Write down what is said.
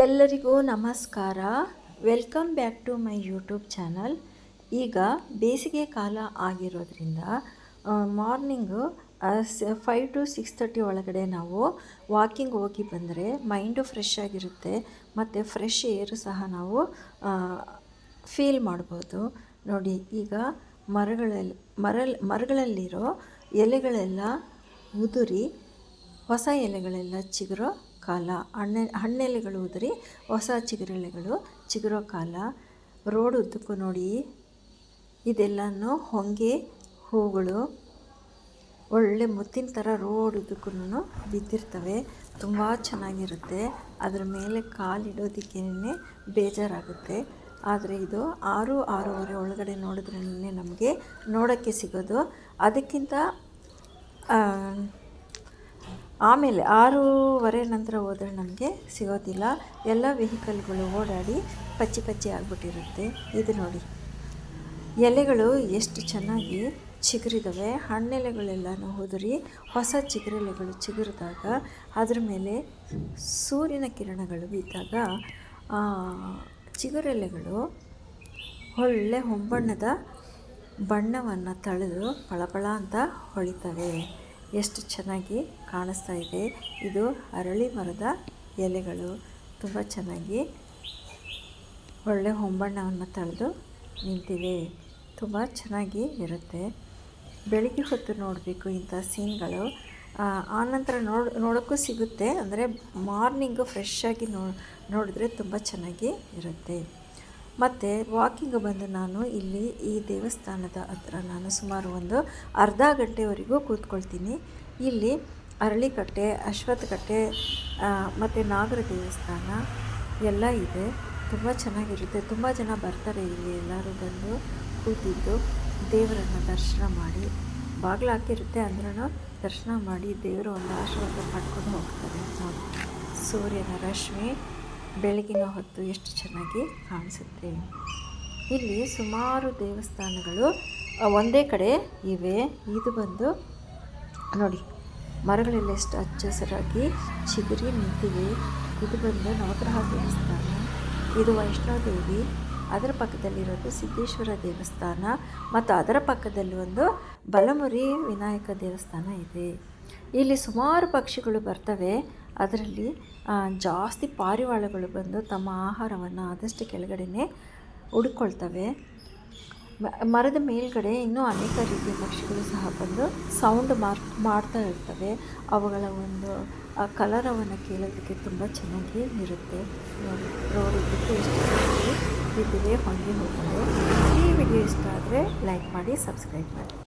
ಎಲ್ಲರಿಗೂ ನಮಸ್ಕಾರ. Welcome back to my YouTube channel ಈಗ ಬೇಸಿಗೆ ಕಾಲ ಆಗಿರೋದ್ರಿಂದ morning five to six thirty ಒಳಗಡೆ ನಾವು ವಾಕಿಂಗ್ ಹೋಗಿ ಬಂದರೆ ಮೈಂಡು ಫ್ರೆಶ್ ಆಗಿರುತ್ತೆ. ಮತ್ತು ಫ್ರೆಶ್ ಏರು ಸಹ ನಾವು ಫೀಲ್ ಮಾಡ್ಬೋದು. ನೋಡಿ, ಈಗ ಮರಗಳಲ್ಲಿ ಮರಲ್, ಮರಗಳಲ್ಲಿರೋ ಎಲೆಗಳೆಲ್ಲ ಉದುರಿ, ಹೊಸ ಎಲೆಗಳೆಲ್ಲ ಚಿಗುರೋ ಕಾಲ, ಹಣ್ಣೆ, ಹಣ್ಣೆಲೆಗಳು ಉದುರಿ ಹೊಸ ಚಿಗುರೆಲೆಗಳು, ಚಿಗುರೋ ಕಾಲ, ರೋಡ್ ಉದ್ದಕ್ಕೂ ನೋಡಿ. ಇದೆಲ್ಲನೂ ಹೊಂಗೆ ಹೂಗಳು ಒಳ್ಳೆ ಮುತ್ತಿನ ಥರ ರೋಡ್ ಉದ್ದಕ್ಕೂ ಬಿದ್ದಿರ್ತವೆ. ತುಂಬ ಚೆನ್ನಾಗಿರುತ್ತೆ. ಅದರ ಮೇಲೆ ಕಾಲಿಡೋದಕ್ಕೇ ಬೇಜಾರಾಗುತ್ತೆ. ಆದರೆ ಇದು ಆರು, ಆರೂವರೆ ಒಳಗಡೆ ನೋಡಿದ್ರೇ ನಮಗೆ ನೋಡೋಕ್ಕೆ ಸಿಗೋದು. ಅದಕ್ಕಿಂತ ಆಮೇಲೆ ಆರೂವರೆ ನಂತರ ಹೋದರೆ ನಮಗೆ ಸಿಗೋದಿಲ್ಲ. ಎಲ್ಲ ವೆಹಿಕಲ್ಗಳು ಓಡಾಡಿ ಪಚ್ಚಿ ಪಚ್ಚಿ ಆಗಿಬಿಟ್ಟಿರುತ್ತೆ. ಇದು ನೋಡಿ. ಎಲೆಗಳು ಎಷ್ಟು ಚೆನ್ನಾಗಿ ಚಿಗುರಿದವೆ. ಹಣ್ಣೆಲೆಗಳೆಲ್ಲನೂ ಹೋದರಿ. ಹೊಸ ಚಿಗುರೆಲೆಗಳು ಚಿಗುರಿದಾಗ ಅದರ ಮೇಲೆ ಸೂರ್ಯನ ಕಿರಣಗಳು ಬಿದ್ದಾಗ ಚಿಗುರೆಲೆಗಳು ಒಳ್ಳೆ ಹೊಂಬಣ್ಣದ ಬಣ್ಣವನ್ನು ತಳೆದು ಪಳಪಳ ಅಂತ ಹೊಳಿತವೆ. ಎಷ್ಟು ಚೆನ್ನಾಗಿ ಕಾಣಿಸ್ತಾ ಇದೆ. ಇದು ಅರಳಿ ಮರದ ಎಲೆಗಳು. ತುಂಬ ಚೆನ್ನಾಗಿ ಒಳ್ಳೆ ಹೊಂಬಣ್ಣವನ್ನು ತಳೆದು ನಿಂತಿವೆ ತುಂಬ ಚೆನ್ನಾಗಿ ಇರುತ್ತೆ. ಬೆಳಿಗ್ಗೆ ಹೊತ್ತು ನೋಡಬೇಕು ಇಂಥ ಸೀನ್ಗಳು. ಆನಂತರ ನೋಡ್, ನೋಡೋಕ್ಕೂ ಸಿಗುತ್ತೆ. ಅಂದರೆ ಮಾರ್ನಿಂಗು ಫ್ರೆಶ್ಶಾಗಿ ನೋ, ನೋಡಿದ್ರೆ ತುಂಬ ಚೆನ್ನಾಗಿ ಇರುತ್ತೆ. ಮತ್ತು ವಾಕಿಂಗ್ ಬಂದು ನಾನು ಇಲ್ಲಿ ಈ ದೇವಸ್ಥಾನದ ಹತ್ರ ನಾನು ಸುಮಾರು ಒಂದು ಅರ್ಧ ಗಂಟೆವರೆಗೂ ಕೂತ್ಕೊಳ್ತೀನಿ. ಇಲ್ಲಿ ಅರಳಿಕಟ್ಟೆ, ಅಶ್ವತ್ಥಕಟ್ಟೆ ಮತ್ತು ನಾಗರ ದೇವಸ್ಥಾನ ಎಲ್ಲ ಇದೆ. ತುಂಬ ಚೆನ್ನಾಗಿರುತ್ತೆ. ತುಂಬ ಜನ ಬರ್ತಾರೆ ಇಲ್ಲಿ ಎಲ್ಲರೂ ಬಂದು ಕೂತಿದ್ದು. ದೇವರನ್ನು ದರ್ಶನ ಮಾಡಿ ಬಾಗಿಲು ಹಾಕಿರುತ್ತೆ ಅಂದ್ರೂ ದರ್ಶನ ಮಾಡಿ ದೇವರು ಒಂದು ಆಶೀರ್ವಾದ ಪಡ್ಕೊಂಡು ಹೋಗ್ತಾರೆ. ಸೂರ್ಯನ ರಶ್ಮಿ ಬೆಳಗಿನ ಹೊತ್ತು ಎಷ್ಟು ಚೆನ್ನಾಗಿ ಕಾಣಿಸುತ್ತೆ. ಇಲ್ಲಿ ಸುಮಾರು ದೇವಸ್ಥಾನಗಳು ಒಂದೇ ಕಡೆ ಇವೆ. ಇದು ಬಂದು, ನೋಡಿ, ಮರಗಳೆಲ್ಲ ಎಷ್ಟು ಹಚ್ಚ ಹಸಿರಾಗಿ ಚಿಗುರಿ ನಿಂತಿವೆ. ಇದು ಬಂದು ನವಗ್ರಹ ದೇವಸ್ಥಾನ, ಇದು ವೈಷ್ಣೋದೇವಿ, ಅದರ ಪಕ್ಕದಲ್ಲಿರೋದು ಸಿದ್ದೇಶ್ವರ ದೇವಸ್ಥಾನ ಮತ್ತು ಅದರ ಪಕ್ಕದಲ್ಲಿ ಒಂದು ಬಲಮುರಿ ವಿನಾಯಕ ದೇವಸ್ಥಾನ ಇದೆ. ಇಲ್ಲಿ ಸುಮಾರು ಪಕ್ಷಿಗಳು ಬರ್ತವೆ. ಅದರಲ್ಲಿ ಜಾಸ್ತಿ ಪಾರಿವಾಳಗಳು ಬಂದು ತಮ್ಮ ಆಹಾರವನ್ನು ಆದಷ್ಟು ಕೆಳಗಡೆನೇ ಹುಡುಕೊಳ್ತವೆ. ಮರದ ಮೇಲ್ಗಡೆ ಇನ್ನೂ ಅನೇಕ ರೀತಿಯ ಪಕ್ಷಿಗಳು ಸಹ ಬಂದು ಸೌಂಡ್ ಮಾರ್, ಮಾಡ್ತಾ ಇರ್ತವೆ. ಅವುಗಳ ಒಂದು ಕಲರವನ್ನು ಕೇಳೋದಕ್ಕೆ ತುಂಬ ಚೆನ್ನಾಗಿ ಇರುತ್ತೆ. ನೋಡಿ ನೋಡೋದಕ್ಕೆ ಎಷ್ಟು ಚೆನ್ನಾಗಿ ಹೊಂದಿ ಹೊಂಗೆ ಹೋಗ್ತದೆ ಈ ವಿಡಿಯೋ ಇಷ್ಟ ಆದರೆ ಲೈಕ್ ಮಾಡಿ ಸಬ್ಸ್ಕ್ರೈಬ್ ಮಾಡಿ.